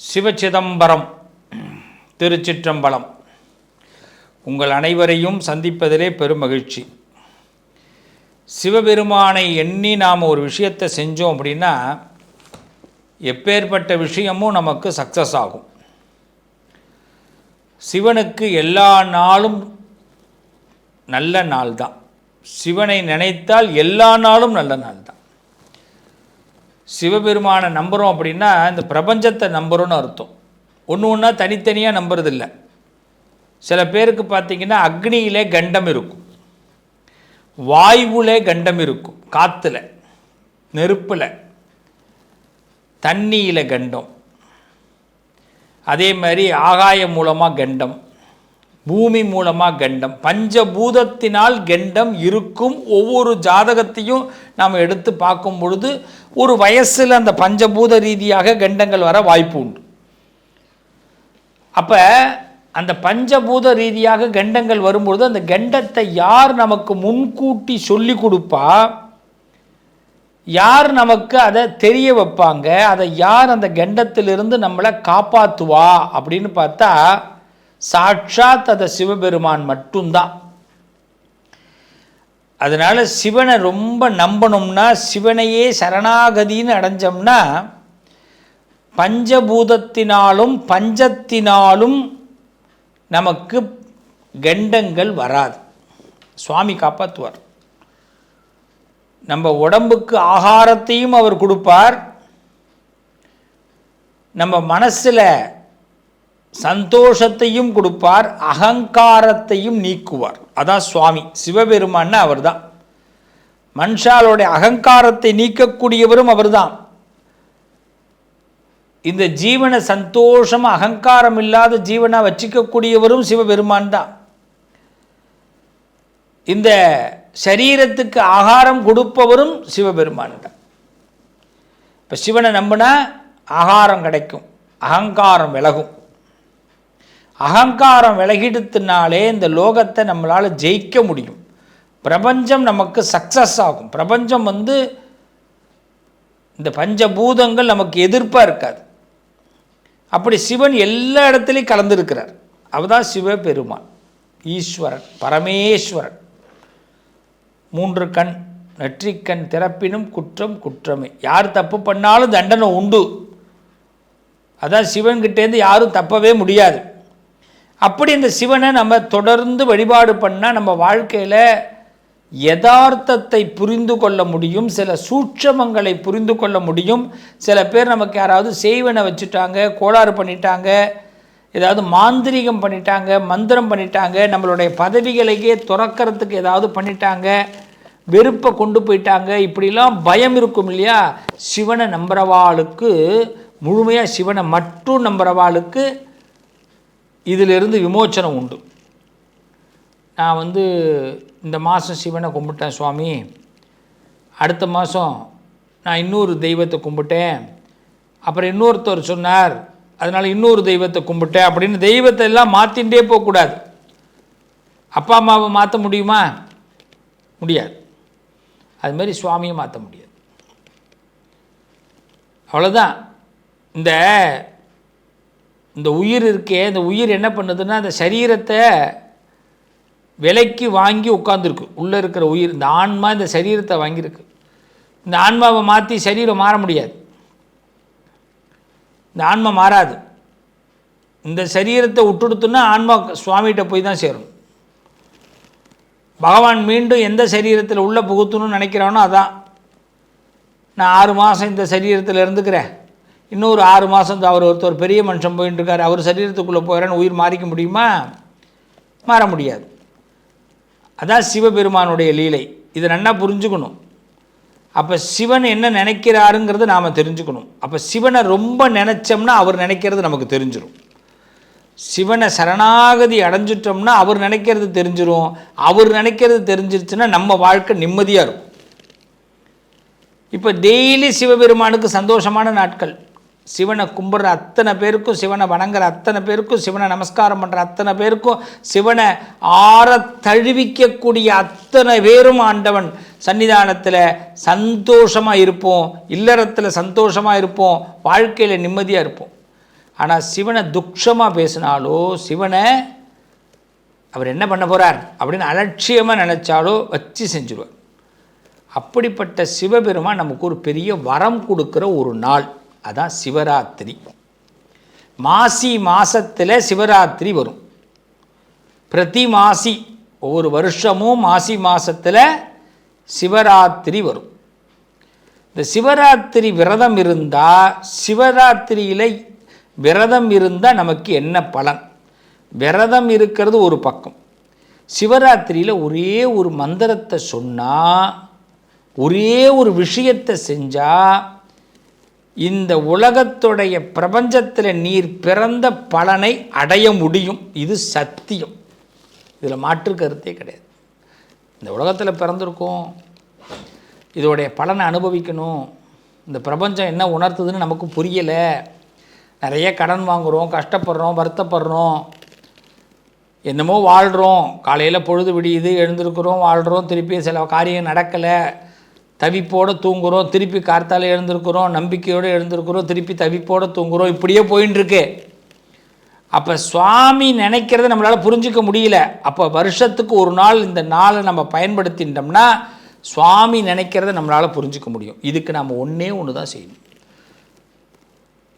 சிவச்சிதம்பரம் திருச்சிற்றம்பலம். உங்கள் அனைவரையும் சந்திப்பதிலே பெரும் மகிழ்ச்சி. சிவபெருமானை எண்ணி நாம் ஒரு விஷயத்தை செஞ்சோம் அப்படின்னா எப்பேற்பட்ட விஷயமும் நமக்கு சக்ஸஸ் ஆகும். சிவனுக்கு எல்லா நாளும் நல்ல நாள் தான் சிவனை நினைத்தால் எல்லா நாளும் நல்ல நாள் தான் சிவபெருமானை நம்புகிறோம் அப்படின்னா இந்த பிரபஞ்சத்தை நம்புகிறோன்னு அர்த்தம். ஒன்று ஒன்றா தனித்தனியாக நம்புறதில்ல. சில பேருக்கு பார்த்தீங்கன்னா அக்னியிலே கண்டம் இருக்கும். வாயுவிலே கண்டம் இருக்கும். காற்றுல நெருப்பில். தண்ணியில் கண்டம். அதே மாதிரி ஆகாயம் மூலமாக கண்டம். பூமி மூலமாக கண்டம். பஞ்சபூதத்தினால் கண்டம் இருக்கும் ஒவ்வொரு ஜாதகத்தையும் நாம் எடுத்து பார்க்கும் பொழுது ஒரு வயசில் அந்த பஞ்சபூத ரீதியாக கண்டங்கள் வர வாய்ப்பு உண்டு. அப்போ அந்த பஞ்சபூத ரீதியாக கண்டங்கள் வரும்பொழுது அந்த கண்டத்தை யார் நமக்கு முன்கூட்டி சொல்லி கொடுப்பா? யார் நமக்கு அதை தெரிய வைப்பாங்க? அதை யார் அந்த கண்டத்திலிருந்து நம்மளை காப்பாற்றுவா அப்படின்னு பார்த்தா சாட்சாத் அதை சிவபெருமான் மட்டும்தான் அதனால் சிவனை ரொம்ப நம்பணும்னா சிவனையே சரணாகதின்னு அடைஞ்சோம்னா பஞ்சபூதத்தினாலும் பஞ்சத்தினாலும் நமக்கு கண்டங்கள் வராது. சுவாமி காப்பாற்றுவார் நம்ம உடம்புக்கு ஆகாரத்தையும் அவர் கொடுப்பார். நம்ம மனசில் சந்தோஷத்தையும் கொடுப்பார் அகங்காரத்தையும் நீக்குவார். அதான் சுவாமி. சிவபெருமான்னு அவர் தான் மனுஷாலோடைய அகங்காரத்தை நீக்கக்கூடியவரும் அவர்தான். இந்த ஜீவனை சந்தோஷம் அகங்காரம் இல்லாத ஜீவனை வச்சிக்கக்கூடியவரும் சிவபெருமான் தான். இந்த சரீரத்துக்கு ஆகாரம் கொடுப்பவரும் சிவபெருமான் தான். இப்போ சிவனை நம்பினா ஆகாரம் கிடைக்கும் அகங்காரம் விலகும். அகங்காரம் விலகிடுத்துனாலே இந்த லோகத்தை நம்மளால் ஜெயிக்க முடியும். பிரபஞ்சம் நமக்கு சக்ஸஸ் ஆகும். பிரபஞ்சம் வந்து இந்த பஞ்சபூதங்கள் நமக்கு எதிர்ப்பாக இருக்காது. அப்படி சிவன் எல்லா இடத்துலையும் கலந்துருக்கிறார். அவதான் சிவபெருமான் ஈஸ்வரன் பரமேஸ்வரன். மூன்று கண் நெற்றிக்கண் திறப்பினும் குற்றம் குற்றமே. யார் தப்பு பண்ணாலும் தண்டனை உண்டு. அதான் சிவன்கிட்டேருந்து யாரும் தப்பவே முடியாது. அப்படி இந்த சிவனை நம்ம தொடர்ந்து வழிபாடு பண்ணால் நம்ம வாழ்க்கையில் யதார்த்தத்தை புரிந்து கொள்ள முடியும் சில சூட்சமங்களை புரிந்து கொள்ள முடியும். சில பேர் நமக்கு யாராவது செய்வனை வச்சுட்டாங்க கோளாறு பண்ணிட்டாங்க ஏதாவது மாந்திரிகம் பண்ணிட்டாங்க மந்திரம் பண்ணிட்டாங்க நம்மளுடைய பதவிகளையே துறக்கிறதுக்கு ஏதாவது பண்ணிட்டாங்க வெறுப்பை கொண்டு போயிட்டாங்க இப்படிலாம் பயம் இருக்கும் இல்லையா? சிவனை நம்புறவாளுக்கு முழுமையாக சிவனை மட்டும் நம்புறவாளுக்கு இதிலிருந்து விமோச்சனம் உண்டு. நான் வந்து இந்த மாதம் சிவனை கும்பிட்டேன் சுவாமி. அடுத்த மாதம் நான் இன்னொரு தெய்வத்தை கும்பிட்டேன். அப்புறம் இன்னொருத்தர் சொன்னார் அதனால் இன்னொரு தெய்வத்தை கும்பிட்டேன். அப்படின்னு தெய்வத்தை எல்லாம் மாற்றிகிட்டே போகக்கூடாது. அப்பா அம்மாவை மாற்ற முடியுமா? முடியாது. அது மாதிரி சுவாமியை மாற்ற முடியாது. அவ்வளோதான் இந்த இந்த உயிர் இருக்கே இந்த உயிர் என்ன பண்ணுதுன்னா அந்த சரீரத்தை விலைக்கு வாங்கி உட்காந்துருக்கு உள்ளே இருக்கிற உயிர் இந்த ஆன்மா இந்த சரீரத்தை வாங்கியிருக்கு. இந்த ஆன்மாவை மாற்றி சரீரம் மாற முடியாது. இந்த ஆன்மா மாறாது. இந்த சரீரத்தை விட்டுடுத்துன்னா ஆன்மா சுவாமிகிட்ட போய் தான் சேரும். பகவான் மீண்டும் எந்த சரீரத்தில் உள்ளே புகுத்தணும்னு நினைக்கிறானோ அதான். நான் ஆறு மாதம் இந்த சரீரத்தில் இருந்துக்கிறேன். இன்னொரு ஆறு மாதம் அவர் ஒருத்தர் பெரிய மனுஷன் போயின்னு இருக்கார் அவர் சரீரத்துக்குள்ளே போகிறான்னு உயிர் மாறிக்க முடியுமா? மாற முடியாது. அதான் சிவபெருமானுடைய லீலை. இதை நல்லா புரிஞ்சுக்கணும். அப்போ சிவன் என்ன நினைக்கிறாருங்கிறத நாம் தெரிஞ்சுக்கணும். அப்போ சிவனை ரொம்ப நினச்சோம்னா அவர் நினைக்கிறது நமக்கு தெரிஞ்சிடும் சிவனை சரணாகதி அடைஞ்சிட்டோம்னா அவர் நினைக்கிறது தெரிஞ்சிடும் அவர் நினைக்கிறது தெரிஞ்சிருச்சுன்னா நம்ம வாழ்க்கை நிம்மதியாக இருக்கும். இப்போ டெய்லி சிவபெருமானுக்கு சந்தோஷமான நாட்கள். சிவனை கும்பிட்ற அத்தனை பேருக்கும் சிவனை வணங்குற அத்தனை பேருக்கும் சிவனை நமஸ்காரம் பண்ணுற அத்தனை பேருக்கும் சிவனை ஆற தழுவிக்கக்கூடிய அத்தனை பேரும் ஆண்டவன். சன்னிதானத்தில் சந்தோஷமாக இருப்போம் இல்லறத்தில் சந்தோஷமாக இருப்போம் வாழ்க்கையில் நிம்மதியாக இருப்போம். ஆனால் சிவனை துக்ஷமாக பேசினாலோ சிவனை அவர் என்ன பண்ண போகிறார் அப்படின்னு அலட்சியமாக நினச்சாலோ வச்சு செஞ்சுருவார். அப்படிப்பட்ட சிவபெருமான் நமக்கு ஒரு பெரிய வரம் கொடுக்குற ஒரு நாள். அதான் சிவராத்திரி. மாசி மாசத்தில் சிவராத்திரி வரும். பிரதி மாசி ஒவ்வொரு வருஷமும் மாசி மாசத்தில் சிவராத்திரி வரும். இந்த சிவராத்திரி விரதம் இருந்தால் சிவராத்திரியில் விரதம் இருந்தால் நமக்கு என்ன பலன்? விரதம் இருக்கிறது ஒரு பக்கம். சிவராத்திரியில் ஒரே ஒரு மந்திரத்தை சொன்னால் ஒரே ஒரு விஷயத்தை செஞ்சால் இந்த உலகத்துடைய பிரபஞ்சத்தில் நீர் பிறந்த பலனை அடைய முடியும். இது சத்தியம். இதில் மாற்று கருத்தே கிடையாது. இந்த உலகத்தில் பிறந்திருக்கோம். இதோடைய பலனை அனுபவிக்கணும். இந்த பிரபஞ்சம் என்ன உணர்த்துதுன்னு நமக்கு புரியலை. நிறைய கடன் வாங்குகிறோம் கஷ்டப்படுறோம் வருத்தப்படுறோம். என்னமோ வாழ்கிறோம் காலையில் பொழுது விடியுது எழுந்திருக்கிறோம் வாழ்கிறோம் திருப்பி சில காரியம் நடக்கலை. தவிப்போடு தூங்குகிறோம் திருப்பி கார்த்தால எழுந்திருக்கிறோம். நம்பிக்கையோடு எழுந்திருக்கிறோம். திருப்பி தவிப்போடு தூங்குகிறோம் இப்படியே போயின்ட்டுருக்கு அப்போ சுவாமி நினைக்கிறத நம்மளால் புரிஞ்சிக்க முடியல. அப்போ வருஷத்துக்கு ஒரு நாள் இந்த நாளை நம்ம பயன்படுத்திட்டோம்னா சுவாமி நினைக்கிறத நம்மளால் புரிஞ்சிக்க முடியும். இதுக்கு நம்ம ஒன்றே ஒன்று தான் செய்யணும்.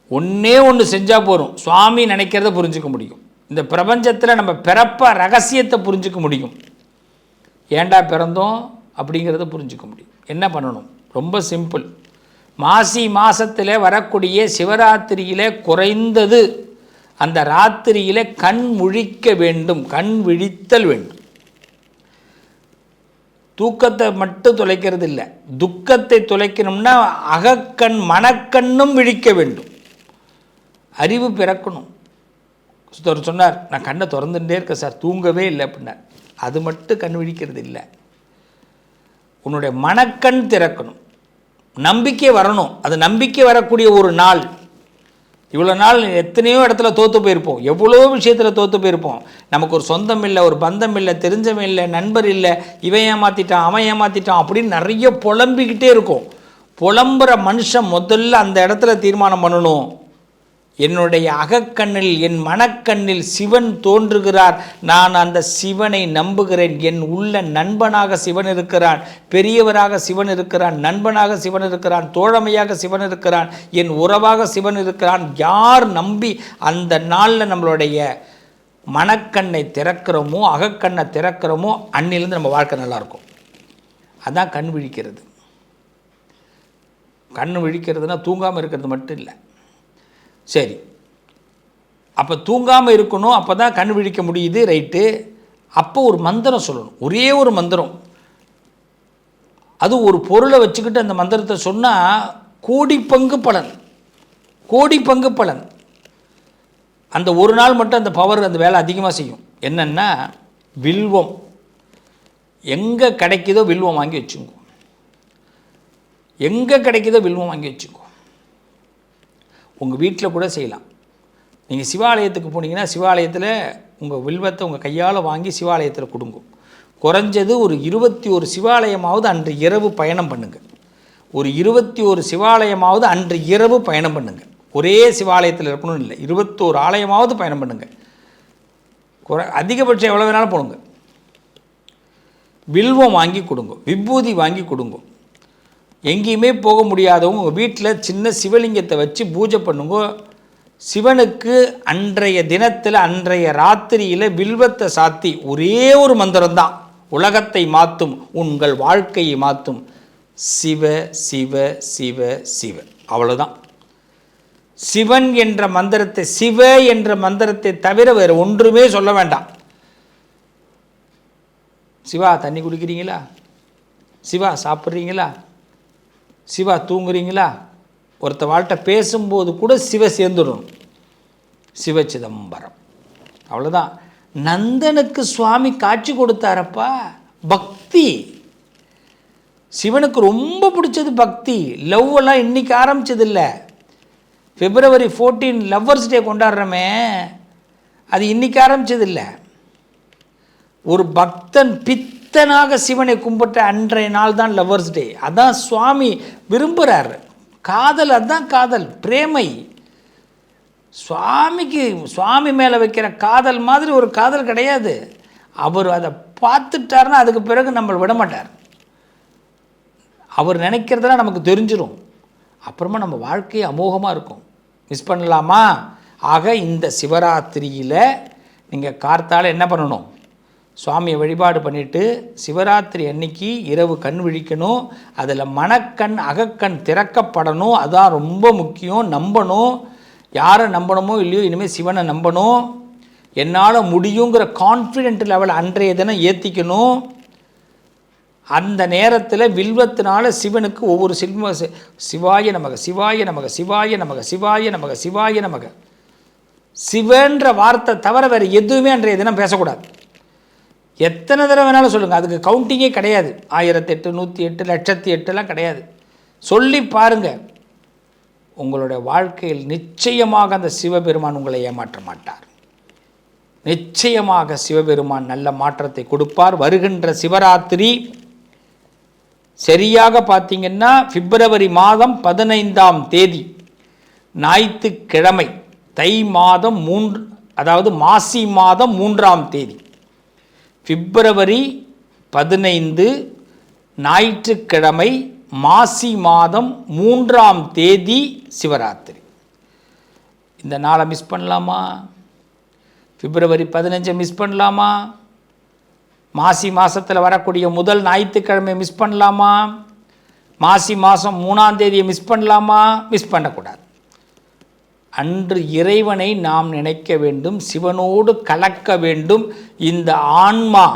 ஒன்றே ஒன்று செஞ்சால் போதும். சுவாமி நினைக்கிறத புரிஞ்சிக்க முடியும். இந்த பிரபஞ்சத்தில் நம்ம பிறப்ப ரகசியத்தை புரிஞ்சிக்க முடியும். ஏண்டா பிறந்தோம்? அப்படிங்கிறத புரிஞ்சுக்க முடியும். என்ன பண்ணணும்? ரொம்ப சிம்பிள் மாசி மாசத்தில் வரக்கூடிய சிவராத்திரியில் குறைந்தது அந்த ராத்திரியில் கண் முழிக்க வேண்டும் கண் விழித்தல் வேண்டும். தூக்கத்தை மட்டும் தொலைக்கிறது இல்லை துக்கத்தை தொலைக்கணும்னா அகக்கண் மனக்கண்ணும் விழிக்க வேண்டும். அறிவு பிறக்கணும். சொன்னார் நான் கண்ணை திறந்துட்டே இருக்கேன் சார் தூங்கவே இல்லை அப்படின்னார். அது மட்டும் கண் விழிக்கிறது இல்லை உன்னுடைய மனக்கண் திறக்கணும். நம்பிக்கை வரணும். அது நம்பிக்கை வரக்கூடிய ஒரு நாள். இவ்வளோ நாள் எத்தனையோ இடத்துல தோற்று போயிருப்போம். எவ்வளோ விஷயத்தில் தோற்று போயிருப்போம். நமக்கு ஒரு சொந்தம் இல்லை ஒரு பந்தம் இல்லை தெரிஞ்சவன் இல்லை நண்பர் இல்லை இவன் ஏமாற்றிட்டான் அவன் ஏமாற்றிட்டான் அப்படின்னு நிறைய புலம்பிக்கிட்டே இருக்கும். புலம்புற மனுஷன் முதல்ல அந்த இடத்துல தீர்மானம் பண்ணணும். என்னுடைய அகக்கண்ணில் என் மனக்கண்ணில் சிவன் தோன்றுகிறார். நான் அந்த சிவனை நம்புகிறேன். என் உள்ள நண்பனாக சிவன் இருக்கிறான். பெரியவராக சிவன் இருக்கிறான். நண்பனாக சிவன் இருக்கிறான். தோழமையாக சிவன் இருக்கிறான். என் உறவாக சிவன் இருக்கிறான். யார் நம்பி அந்த நாளில் நம்மளுடைய மனக்கண்ணை திறக்கிறோமோ அகக்கண்ணை திறக்கிறோமோ அன்னிலேருந்து நம்ம வாழ்க்கை நல்லாயிருக்கும். அதான் கண் விழிக்கிறது. கண் விழிக்கிறதுனா தூங்காமல் இருக்கிறது மட்டும் இல்லை. சரி. அப்போ தூங்காமல் இருக்கணும் அப்போ தான் கண் விழிக்க முடியுது ரைட்டு. அப்போ ஒரு மந்திரம் சொல்லணும். ஒரே ஒரு மந்திரம். அது ஒரு பொருளை வச்சுக்கிட்டு அந்த மந்திரத்தை சொன்னால் கோடி பங்கு பலன். கோடி பங்கு பலன். அந்த ஒரு நாள் மட்டும் அந்த பவர் அந்த வேலை அதிகமாக செய்யும். என்னென்னா வில்வம். எங்கே கிடைக்குதோ வில்வம் வாங்கி வச்சுக்கோ. எங்கே கிடைக்குதோ வில்வம் வாங்கி வச்சுக்கோ. உங்கள் வீட்டில் கூட செய்யலாம். நீங்கள் சிவாலயத்துக்கு போனீங்கன்னா சிவாலயத்தில் உங்கள் வில்வத்தை உங்கள் கையால் வாங்கி சிவாலயத்தில் கொடுங்க. குறைஞ்சது ஒரு இருபத்தி ஒரு சிவாலயமாவது அன்று இரவு பயணம் பண்ணுங்கள் ஒரு இருபத்தி ஒரு சிவாலயமாவது அன்று இரவு பயணம் பண்ணுங்கள் ஒரே சிவாலயத்தில் இருக்கணும்னு இல்லை இருபத்தோரு ஆலயமாவது பயணம் பண்ணுங்கள் குறை அதிகபட்சம் எவ்வளோ வேணாலும் போடுங்க. வில்வம் வாங்கி கொடுங்க விபூதி வாங்கி கொடுங்க. எங்கேயுமே போக முடியாதவங்க உங்கள் வீட்டில் சின்ன சிவலிங்கத்தை வச்சு பூஜை பண்ணுங்க. சிவனுக்கு அன்றைய தினத்தில் அன்றைய ராத்திரியில் வில்வத்தை சாத்தி ஒரே ஒரு மந்திரம்தான். உலகத்தை மாற்றும் உங்கள் வாழ்க்கையை மாற்றும் சிவ சிவ சிவ சிவ. அவ்வளோதான் சிவன் என்ற மந்திரத்தை சிவ என்ற மந்திரத்தை தவிர வேறு ஒன்றுமே சொல்ல வேண்டாம். சிவா தண்ணி குடிக்கிறீங்களா? சிவா சாப்பிட்றீங்களா? சிவா தூங்குறீங்களா? ஒருத்த வாழ்கிட்ட பேசும்போது கூட சிவ சேர்ந்துடும். சிவ சிதம்பரம். அவ்வளோதான் நந்தனுக்கு சுவாமி காட்சி கொடுத்தாரப்பா. பக்தி. சிவனுக்கு ரொம்ப பிடிச்சது பக்தி. லவ்வெல்லாம் இன்றைக்கி இன்னைக்கு ஆரம்பிச்சது பிப்ரவரி ஃபோர்டீன் லவ்வர்ஸ் டே கொண்டாடுறோமே. அது இன்னைக்கு ஆரம்பிச்சதில்லை. ஒரு பக்தன் பித் பக்தனாக சிவனை கும்பிட்ட அன்றைய நாள் தான் லவ்வர்ஸ் டே அதான் சுவாமி விரும்புகிறார் காதல் அதுதான் காதல் பிரேமை. சுவாமிக்கு சுவாமி மேலே வைக்கிற காதல் மாதிரி ஒரு காதல் கிடையாது. அவர் அதை பார்த்துட்டாருன்னா அதுக்கு பிறகு நம்மளை விட மாட்டார். அவர் நினைக்கிறதெல்லாம் நமக்கு தெரிஞ்சிடும் அப்புறமா நம்ம வாழ்க்கை அமோகமாக இருக்கும். மிஸ் பண்ணலாமா? ஆக இந்த சிவராத்திரியில் நீங்கள் கார்த்தால் என்ன பண்ணணும்? சுவாமியை வழிபாடு பண்ணிவிட்டு சிவராத்திரி அன்னைக்கு இரவு கண் விழிக்கணும் அதில் மனக்கண் அகக்கண் திறக்கப்படணும் அதான் ரொம்ப முக்கியம் நம்பணும். யாரை நம்பணுமோ இல்லையோ இனிமேல் சிவனை நம்பணும். என்னால் முடியுங்கிற கான்ஃபிடென்ட் லெவல் அன்றைய தினம் ஏற்றிக்கணும் அந்த நேரத்தில் வில்வத்தினால சிவனுக்கு ஒவ்வொரு சில்வ சிவாய நமக சிவாய நமக சிவாய நமக சிவாய நமக சிவாய நமக. சிவன்ற வார்த்தை தவிர வேறு எதுவுமே அன்றைய தினம் பேசக்கூடாது. எத்தனை தடவை வேணாலும் சொல்லுங்கள் அதுக்கு கவுண்டிங்கே கிடையாது. ஆயிரத்தி எட்டு நூற்றி எட்டு லட்சத்தி எட்டுலாம் கிடையாது. சொல்லி பாருங்க. உங்களுடைய வாழ்க்கையில் நிச்சயமாக அந்த சிவபெருமான் உங்களை ஏமாற்ற மாட்டார். நிச்சயமாக சிவபெருமான் நல்ல மாற்றத்தை கொடுப்பார். வருகின்ற சிவராத்திரி சரியாக பார்த்தீங்கன்னா பிப்ரவரி மாதம் பதினைந்தாம் தேதி ஞாயிற்றுக்கிழமை தை மாதம் மூன்று அதாவது மாசி மாதம் மூன்றாம் தேதி. பிப்ரவரி பதினைந்து ஞாயிற்றுக்கிழமை மாசி மாதம் மூன்றாம் தேதி சிவராத்திரி. இந்த நாளை மிஸ் பண்ணலாமா? பிப்ரவரி பதினஞ்சை மிஸ் பண்ணலாமா? மாசி மாதத்தில் வரக்கூடிய முதல் ஞாயிற்றுக்கிழமை மிஸ் பண்ணலாமா? மாசி மாதம் மூணாம் தேதியை மிஸ் பண்ணலாமா? மிஸ் பண்ணக்கூடாது. அன்று இறைவனை நாம் நினைக்க வேண்டும் சிவனோடு கலக்க வேண்டும். இந்த ஆன்மா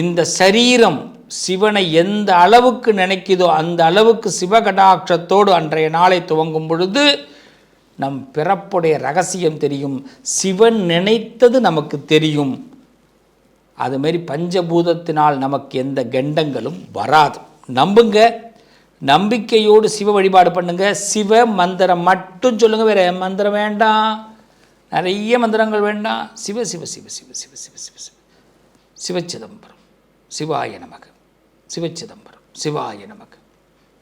இந்த சரீரம் சிவனை எந்த அளவுக்கு நினைக்குதோ அந்த அளவுக்கு சிவகடாட்சத்தோடு அன்றைய நாளை துவங்கும் பொழுது நம் பிறப்புடைய ரகசியம் தெரியும். சிவன் நினைத்தது நமக்கு தெரியும். அதுமாரி பஞ்சபூதத்தினால் நமக்கு எந்த கெண்டங்களும் வராது. நம்புங்க. நம்பிக்கையோடு சிவ வழிபாடு பண்ணுங்க சிவ மந்திரம் மட்டும் சொல்லுங்க வேற மந்திரம் வேண்டாம் நிறைய மந்திரங்கள் வேண்டாம் சிவ சிவ சிவ சிவ சிவ சிவ சிவ சிவ சிவச்சிதம்பரம் சிவாய நமக சிவச்சிதம்பரம் சிவாய நமக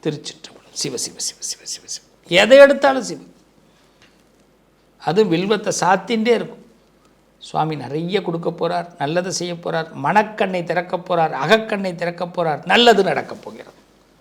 திருச்சிற்றம்பலம் சிவ சிவ சிவ சிவ சிவ சிவ எதை எடுத்தாலும் சிவ அது வில்வத்தை சாத்தின்றே இருக்கும் சுவாமி நிறைய கொடுக்க போகிறார் நல்லது செய்ய போகிறார் மனக்கண்ணை திறக்க போகிறார் அகக்கண்ணை திறக்க போகிறார் நல்லது நடக்கப் போகிறது